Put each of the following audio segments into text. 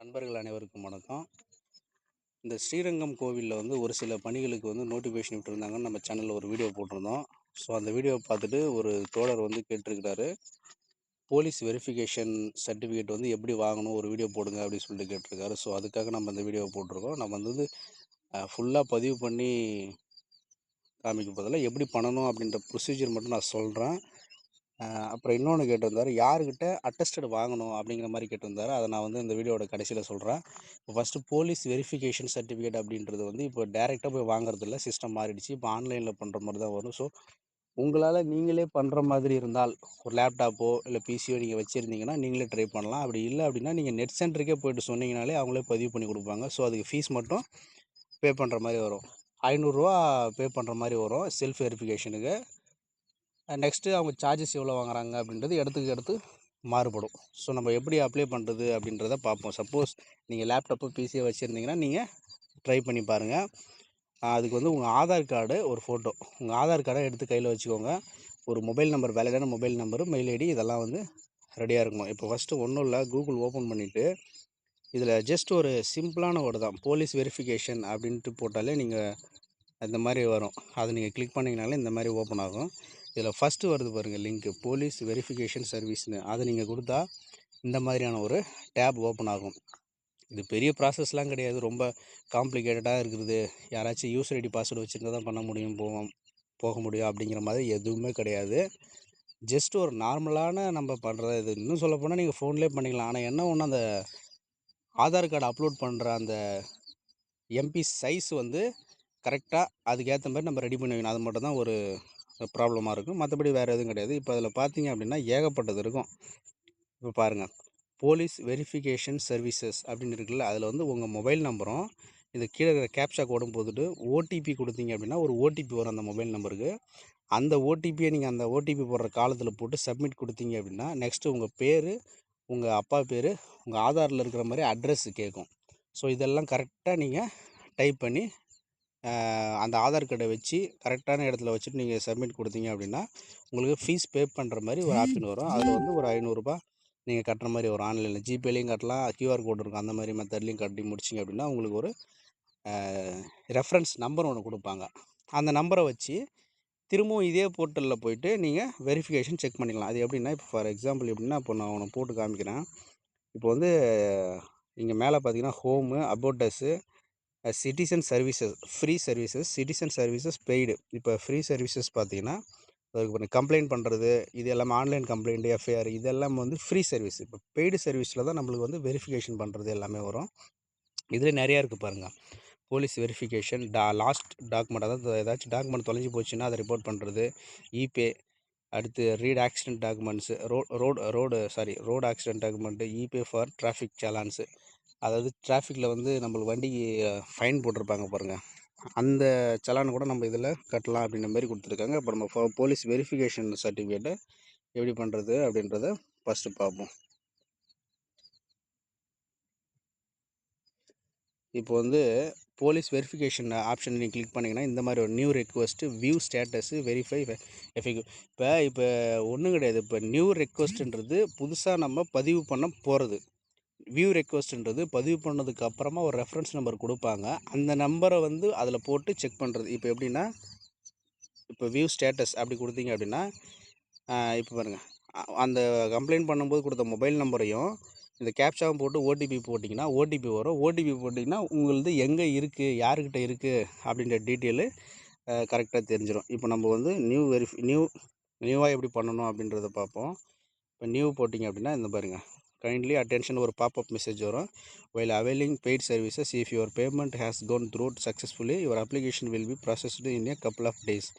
நண்பர்கள் அனைவருக்கும் வணக்கம். இந்த ஸ்ரீரங்கம் கோவிலில் வந்து ஒரு சில பணிகளுக்கு வந்து நோட்டிஃபிகேஷன் விட்டுருந்தாங்கன்னு நம்ம சேனலில் ஒரு வீடியோ போட்டிருந்தோம். ஸோ அந்த வீடியோவை பார்த்துட்டு ஒரு தோழர் வந்து கேட்டிருக்கிறாரு. போலீஸ் வெரிஃபிகேஷன் சர்டிஃபிகேட் வந்து எப்படி வாங்கணும் ஒரு வீடியோ போடுங்க அப்படின்னு சொல்லிட்டு கேட்டிருக்காரு. ஸோ அதுக்காக நம்ம அந்த வீடியோவை போட்டிருக்கோம். நம்ம வந்து ஃபுல்லாக பதிவு பண்ணி காமிக்க போதில் எப்படி பண்ணணும் அப்படின்ற ப்ரொசீஜர் மட்டும் நான் சொல்கிறேன் அப்புறம் இன்னொன்று கேட்டிருந்தாரு யாருக்கிட்ட அட்டஸ்டட் வாங்கணும்? அப்படிங்கிற மாதிரி கேட்டிருந்தாரு. அதை நான் வந்து இந்த வீடியோட கடைசியில் சொல்கிறேன் இப்போ ஃபஸ்ட்டு போலீஸ் வெரிஃபிகேஷன் சர்டிஃபிகேட் அப்படின்றது வந்து இப்போ டேரெக்டாக போய் வாங்குறது இல்லை சிஸ்டம் மாறிடுச்சு. இப்போ ஆன்லைனில் பண்ணுற மாதிரி தான் வரும். ஸோ உங்களால் நீங்களே பண்ணுற மாதிரி இருந்தால் ஒரு லேப்டாப்போ இல்லை பிசியோ நீங்கள் வச்சுருந்தீங்கன்னா நீங்களே ட்ரை பண்ணலாம். அப்படி இல்லை அப்படின்னா நீங்கள் நெட் சென்டருக்கே போய்ட்டு சொன்னீங்கனாலே அவங்களே பதிவு பண்ணி கொடுப்பாங்க. ஸோ அதுக்கு ஃபீஸ் மட்டும் பே பண்ணுற மாதிரி வரும். ஐநூறுரூவா பே பண்ணுற மாதிரி வரும். செல்ஃப் வெரிஃபிகேஷனுக்கு நெக்ஸ்ட்டு அவங்க சார்ஜஸ் எவ்வளோ வாங்குறாங்க அப்படின்றது இடத்துக்கு எடுத்து மாறுபடும். ஸோ நம்ம எப்படி அப்ளை பண்ணுறது அப்படின்றத பார்ப்போம். சப்போஸ் நீங்கள் லேப்டாப்பு பிசியை வச்சுருந்தீங்கன்னா நீங்கள் ட்ரை பண்ணி பாருங்கள் அதுக்கு வந்து உங்கள் ஆதார் கார்டு ஒரு ஃபோட்டோ உங்கள் ஆதார் கார்டை எடுத்து கையில் வச்சுக்கோங்க. ஒரு மொபைல் நம்பர் வேலிடான மொபைல் நம்பரு மெயில் ஐடி இதெல்லாம் வந்து ரெடியாக இருக்கணும். இப்போ ஃபஸ்ட்டு ஒன்றும் இல்லை கூகுள் ஓப்பன் பண்ணிவிட்டு இதில் ஜஸ்ட் ஒரு சிம்பிளான ஒரு தான். போலீஸ் வெரிஃபிகேஷன் அப்படின்ட்டு போட்டாலே நீங்கள் இந்த மாதிரி வரும். அதை நீங்கள் கிளிக் பண்ணிங்கனாலே இந்த மாதிரி ஓப்பன் ஆகும். இதில் ஃபஸ்ட்டு வருது பாருங்கள் லிங்க்கு போலீஸ் வெரிஃபிகேஷன் சர்வீஸ்னு அதை நீங்கள் கொடுத்தா இந்த மாதிரியான ஒரு டேப் ஓப்பன் ஆகும். இது பெரிய ப்ராசஸ்லாம் கிடையாது. ரொம்ப காம்ப்ளிகேட்டடாக இருக்கிறது யாராச்சும் யூசர் ஐடி பாஸ்வேர்டு வச்சுருந்தா தான் பண்ண முடியும். போவோம். போக முடியும் அப்படிங்கிற மாதிரி எதுவுமே கிடையாது. ஜஸ்ட் ஒரு நார்மலான நம்ம பண்ணுறது இது இன்னும் சொல்ல போனால் நீங்கள் ஃபோன்லேயே பண்ணிக்கலாம். ஆனால் என்ன ஒன்று அந்த ஆதார் கார்டு அப்லோட் பண்ணுற அந்த எம்பி சைஸ் வந்து கரெக்டாக அதுக்கேற்ற மாதிரி நம்ம ரெடி பண்ணி வைக்கணும். அது மட்டும் தான் ஒரு ப்ராப்ளமாக இருக்கும். மற்றபடி வேறு எதுவும் கிடையாது. இப்போ அதில் பார்த்தீங்க அப்படின்னா ஏகப்பட்டது இருக்கும். இப்போ பாருங்கள் போலீஸ் வெரிஃபிகேஷன் சர்வீசஸ் அப்படின்னு இருக்குல்ல அதில் வந்து உங்கள் மொபைல் நம்பரும் இது கீழே இருக்கிற கேப்ஷா கோடும் போட்டுட்டு ஓடிபி கொடுத்தீங்க அப்படின்னா ஒரு ஓடிபி வரும் அந்த மொபைல் நம்பருக்கு. அந்த ஓடிபியை நீங்கள் அந்த ஓடிபி போடுற காலத்தில் போட்டு சப்மிட் கொடுத்தீங்க அப்படின்னா நெக்ஸ்ட்டு உங்கள் பேர் உங்கள் அப்பா பேர் உங்கள் ஆதாரில் இருக்கிற மாதிரி அட்ரஸ் கேட்கும் ஸோ இதெல்லாம் கரெக்டாக நீங்கள் டைப் பண்ணி அந்த ஆதார் கார்டை வச்சு கரெக்டான இடத்துல வச்சுட்டு நீங்கள் சப்மிட் கொடுத்தீங்க அப்படின்னா உங்களுக்கு ஃபீஸ் பே பண்ணுற மாதிரி ஒரு ஆப்ஷன் வரும். அதில் வந்து ஒரு ஐநூறுரூபா நீங்கள் கட்டுற மாதிரி வரும். ஆன்லைனில் ஜிபேலையும் கட்டலாம். கியூஆர் கோடு இருக்கும். அந்த மாதிரி மெத்தட்லையும் கட்டி முடிச்சிங்க அப்படின்னா உங்களுக்கு ஒரு ரெஃபரன்ஸ் நம்பர் ஒன்று கொடுப்பாங்க. அந்த நம்பரை வச்சு திரும்பவும் இதே போர்ட்டலில் போயிட்டு நீங்கள் வெரிஃபிகேஷன் செக் பண்ணிக்கலாம். அது எப்படின்னா இப்போ ஃபார் எக்ஸாம்பிள் எப்படின்னா இப்போ நான் உனக்கு போட்டு காமிக்கிறேன். இப்போ வந்து இங்கே மேலே பார்த்தீங்கன்னா home about us citizen services free services citizen services paid. இப்போ ஃப்ரீ சர்வீசஸ் பார்த்தீங்கன்னா அதுக்கு கம்ப்ளைண்ட் பண்ணுறது இது எல்லாமே ஆன்லைன் கம்ப்ளைண்ட் எஃப்ஐஆர் இதெல்லாம் வந்து ஃப்ரீ சர்வீஸ். இப்போ பெய்டு சர்வீஸில் தான் நம்மளுக்கு வந்து வெரிஃபிகேஷன் பண்ணுறது எல்லாமே வரும். இதில் நிறையா இருக்குது பாருங்கள் போலீஸ் வெரிஃபிகேஷன் டா லாஸ்ட் டாக்குமெண்ட் அதாவது ஏதாச்சும் டாக்குமெண்ட் தொலைஞ்சி போச்சுன்னா அதை ரிப்போர்ட் பண்ணுறது இபே அடுத்து read accident documents row road road sorry road accident document e pay for traffic challans அதாவது டிராஃபிக்கில் வந்து நம்மளுக்கு வண்டிக்கு ஃபைன் போட்டிருப்பாங்க பாருங்கள் அந்த சலான் கூட நம்ம இதில் கட்டலாம் அப்படின்ற மாதிரி கொடுத்துருக்காங்க. அப்போ நம்ம போலீஸ் வெரிஃபிகேஷன் சர்டிஃபிகேட்டை எப்படி பண்ணுறது அப்படின்றத ஃபஸ்ட்டு பார்ப்போம். இப்போ வந்து போலீஸ் வெரிஃபிகேஷன் ஆப்ஷன் நீங்கள் கிளிக் பண்ணிங்கன்னா இந்த மாதிரி ஒரு new request view status verify EPIC இப்போ இப்போ ஒன்றும் கிடையாது. இப்போ நியூ ரெக்வஸ்ட்டுன்றது புதுசாக நம்ம பதிவு பண்ண போகிறது வியூ ரெக்வஸ்ட்டுன்றது பதிவு பண்ணதுக்கு அப்புறமா ஒரு ரெஃபரன்ஸ் நம்பர் கொடுப்பாங்க. அந்த நம்பரை வந்து அதில் போட்டு செக் பண்ணுறது இப்போ எப்படின்னா இப்போ வியூ ஸ்டேட்டஸ் அப்படி கொடுத்தீங்க அப்படின்னா இப்போ பாருங்கள் அந்த கம்ப்ளைண்ட் பண்ணும்போது கொடுத்த மொபைல் நம்பரையும் இந்த கேப்ஷாவும் போட்டு ஓடிபி போட்டிங்கன்னா ஓடிபி வரும். ஓடிபி போட்டிங்கன்னா உங்களது எங்கே இருக்குது யாருக்கிட்ட இருக்குது அப்படின்ற டீட்டெயிலு கரெக்டாக தெரிஞ்சிடும் இப்போ நம்ம வந்து நியூ வெரிஃபி நியூ நியூவாக எப்படி பண்ணணும் அப்படின்றத பார்ப்போம். இப்போ நியூ போட்டிங்க அப்படின்னா இந்த பாருங்கள் கைண்ட்லி அட்டென்ஷன் ஒரு பாப்அப் மெசேஜ் வரும். While availing paid services if your payment has gone through successfully your application will be processed in a couple of days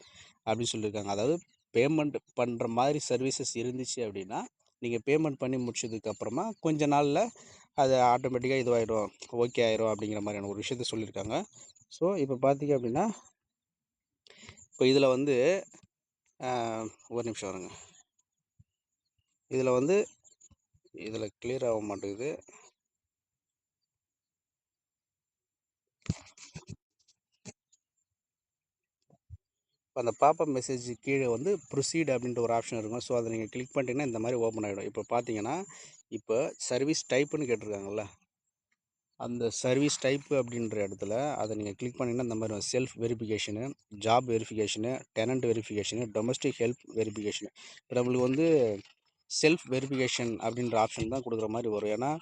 அப்படின்னு சொல்லியிருக்காங்க அதாவது பேமெண்ட் பண்ணுற மாதிரி சர்வீசஸ் இருந்துச்சு அப்படின்னா நீங்கள் பேமெண்ட் பண்ணி முடிச்சதுக்கப்புறமா கொஞ்ச நாளில் அது ஆட்டோமேட்டிக்காக இதுவாகிடும் ஓகே ஆயிரும் அப்படிங்கிற மாதிரியான ஒரு விஷயத்த சொல்லியிருக்காங்க. ஸோ இப்போ பார்த்தீங்க அப்படின்னா இப்போ இதில் வந்து ஒரு நிமிஷம் வருங்க இதில் வந்து இதில் கிளியர் ஆக மாட்டேங்குது. இப்போ அந்த பாப்பப் மெசேஜ் கீழே வந்து ப்ரொசீட் அப்படின்ற ஒரு ஆப்ஷன் இருக்கும். ஸோ அதை நீங்கள் கிளிக் பண்ணிட்டீங்கன்னா இந்த மாதிரி ஓப்பன் ஆகிடும் இப்போ பார்த்தீங்கன்னா இப்போ சர்வீஸ் டைப்புன்னு கேட்டிருக்காங்கல்ல? அந்த சர்வீஸ் டைப்பு அப்படின்ற இடத்துல அதை நீங்கள் கிளிக் பண்ணிங்கன்னா இந்த மாதிரி self verification job verification tenant verification domestic help verification இப்போ நம்மளுக்கு வந்து செல்ஃப் வெரிஃபிகேஷன் அப்படின்ற ஆப்ஷன் தான் கொடுக்குற மாதிரி வரும். ஏன்னா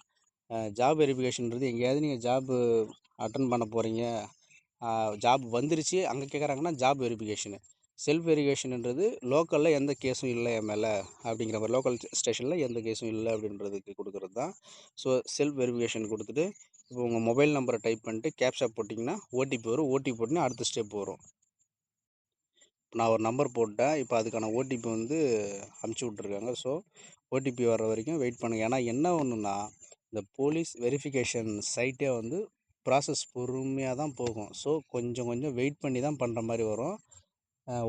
ஜாப் வெரிஃபிகேஷன்றது எங்கேயாவது நீங்கள் ஜாப்பு அட்டன் பண்ண போகிறீங்க ஜாப் வந்துருச்சு. அங்கே கேட்குறாங்கன்னா ஜாப் வெரிஃபிகேஷனு செல்ஃப் வெரிஃபிகேஷன்ன்றது லோக்கலில் எந்த கேஸும் இல்லை என் மேலே அப்படிங்கிற மாதிரி லோக்கல் ஸ்டேஷனில் எந்த கேஸும் இல்லை அப்படின்றதுக்கு கொடுக்குறது தான். ஸோ செல்ஃப் வெரிஃபிகேஷன் கொடுத்துட்டு இப்போ உங்கள் மொபைல் நம்பரை டைப் பண்ணிட்டு கேப்ஷா போட்டிங்கன்னா ஓடிபி வரும். ஓடிபி போட்டிங்கன்னா அடுத்த ஸ்டெப் வரும். நான் ஒரு நம்பர் போட்டேன். இப்போ அதுக்கான ஓடிபி வந்து அமுச்சு விட்ருக்காங்க ஸோ ஓடிபி வர்ற வரைக்கும் வெயிட் பண்ணுங்கள் ஏன்னா என்ன ஒன்றுன்னா இந்த போலீஸ் வெரிஃபிகேஷன் சைட்டே வந்து ப்ராசஸ் பொறுமையாக தான் போகும். ஸோ கொஞ்சம் கொஞ்சம் வெயிட் பண்ணி தான் பண்ணுற மாதிரி வரும்.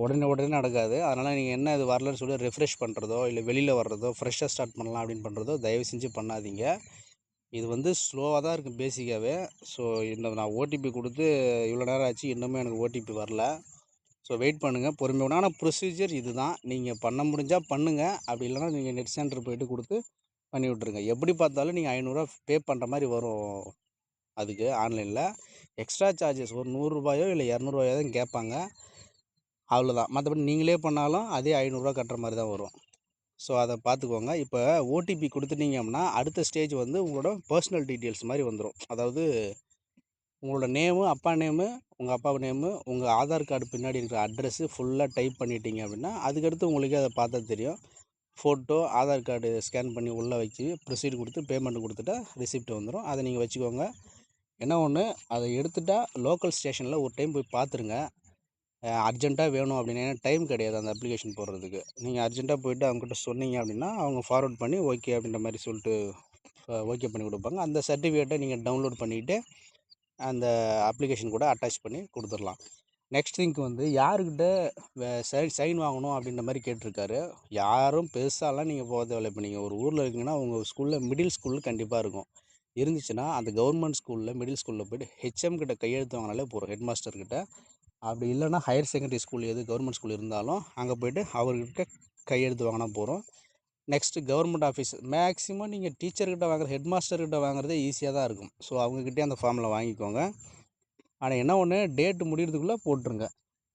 உடனே உடனே நடக்காது. அதனால் நீங்கள் என்ன இது வரலன்னு சொல்லி ரெஃப்ரெஷ் பண்ணுறதோ இல்லை வெளியில் வர்றதோ ஃப்ரெஷ்ஷாக ஸ்டார்ட் பண்ணலாம் அப்படின்னு பண்ணுறதோ தயவு செஞ்சு பண்ணாதீங்க. இது வந்து ஸ்லோவாக தான் இருக்குது பேசிக்காகவே ஸோ இந்த நான் ஓடிபி கொடுத்து இவ்வளோ நேரம் ஆச்சு இன்னுமே எனக்கு ஓடிபி வரல. ஸோ வெயிட் பண்ணுங்கள் பொறுமையான ப்ரொசீஜர் இது தான் நீங்கள் பண்ண முடிஞ்சால் பண்ணுங்கள் அப்படி இல்லைனா நீங்கள் நெட் சென்டர் போய்ட்டு கொடுத்து பண்ணி விட்ருங்க எப்படி பார்த்தாலும் நீங்கள் ஐநூறுரூவா பே பண்ணுற மாதிரி வரும். அதுக்கு ஆன்லைனில் எக்ஸ்ட்ரா சார்ஜஸ் ஒரு நூறுரூபாயோ இல்லை இரநூறுவாயோ தான் கேட்பாங்க. அவ்வளோதான் மற்றபடி நீங்களே பண்ணாலும் அதே ஐநூறுரூவா கட்டுற மாதிரி தான் வரும். ஸோ அதை பார்த்துக்கோங்க. இப்போ ஓடிபி கொடுத்துட்டீங்க அப்படின்னா அடுத்த ஸ்டேஜ் வந்து உங்களோட பர்சனல் டீட்டெயில்ஸ் மாதிரி வந்துடும் அதாவது உங்களோட நேமு அப்பா நேமு உங்கள் அப்பா நேமு உங்கள் ஆதார் கார்டு பின்னாடி இருக்கிற அட்ரஸ்ஸு ஃபுல்லாக டைப் பண்ணிட்டீங்க அப்படின்னா அதுக்கடுத்து உங்களுக்கே அதை பார்த்தா தெரியும். ஃபோட்டோ ஆதார் கார்டு ஸ்கேன் பண்ணி உள்ளே வச்சு ப்ரொசீட் கொடுத்து பேமெண்ட் கொடுத்துட்டா ரிசிப்ட் வந்துடும் அதை நீங்கள் வச்சுக்கோங்க. என்ன ஒன்று அதை எடுத்துட்டால் லோக்கல் ஸ்டேஷனில் ஒரு டைம் போய் பார்த்துருங்க அர்ஜென்ட்டாக வேணும் அப்படின்னா. டைம் கிடையாது அந்த அப்ளிகேஷன் போடுறதுக்கு. நீங்கள் அர்ஜென்ட்டாக போய்ட்டு அவங்ககிட்ட சொன்னீங்க அப்படின்னா அவங்க ஃபார்வர்ட் பண்ணி ஓகே அப்படின்ற மாதிரி சொல்லிட்டு ஓகே பண்ணி கொடுப்பாங்க. அந்த சர்டிஃபிகேட்டை நீங்கள் டவுன்லோட் பண்ணிவிட்டு அந்த அப்ளிகேஷன் கூட அட்டாச் பண்ணி கொடுத்துடலாம். நெக்ஸ்ட் திங்க் வந்து யாருக்கிட்ட சைன் சைன் வாங்கணும் அப்படின்ற மாதிரி கேட்டிருக்காரு. யாரும் பெருசாலாம் நீங்கள் போக தேவையில்லை இப்போ நீங்கள் ஒரு ஊரில் இருக்கீங்கன்னா உங்கள் ஸ்கூலில் மிடில் ஸ்கூலில் கண்டிப்பாக இருக்கும். இருந்துச்சுன்னா அந்த கவர்மெண்ட் ஸ்கூலில் மிடில் ஸ்கூலில் போய்ட்டு ஹெச்எம் கிட்ட கையெழுத்து வாங்கினாலே போகிறோம் ஹெட் மாஸ்டர்கிட்ட அப்படி இல்லைன்னா ஹையர் செகண்டரி ஸ்கூல் எது கவர்மெண்ட் ஸ்கூல் இருந்தாலும் அங்கே போய்ட்டு அவர்கிட்ட கையெழுத்து வாங்கினா போகிறோம் நெக்ஸ்ட்டு கவர்மெண்ட் ஆஃபீஸ். மேக்ஸிமம் நீங்கள் டீச்சர்கிட்ட வாங்குற ஹெட் மாஸ்டர்கிட்ட வாங்குறதே ஈஸியாக தான் இருக்கும். ஸோ அவங்கக்கிட்டே அந்த ஃபார்மில் வாங்கிக்கோங்க. ஆனால் என்ன ஒன்று டேட்டு முடிகிறதுக்குள்ளே போட்டுருங்க.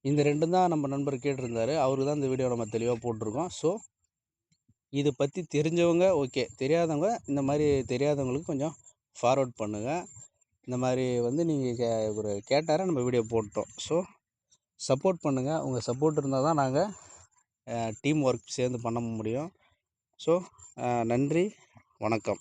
இந்த ரெண்டும் தான் நம்ம நண்பர் கேட்டிருந்தார். அவருக்கு தான் இந்த வீடியோ நம்ம தெளிவாக போட்டிருக்கோம். ஸோ இதை பற்றி தெரிஞ்சவங்க ஓகே. தெரியாதவங்க இந்த மாதிரி தெரியாதவங்களுக்கு கொஞ்சம் ஃபார்வர்ட் பண்ணுங்கள் இந்த மாதிரி வந்து நீங்கள் கே ஒரு கேட்டாரே நம்ம வீடியோ போட்டோம். ஸோ சப்போர்ட் பண்ணுங்கள் உங்கள் சப்போர்ட் இருந்தால் தான் நாங்கள் டீம் ஒர்க் சேர்ந்து பண்ண முடியும். ஸோ நன்றி. வணக்கம்.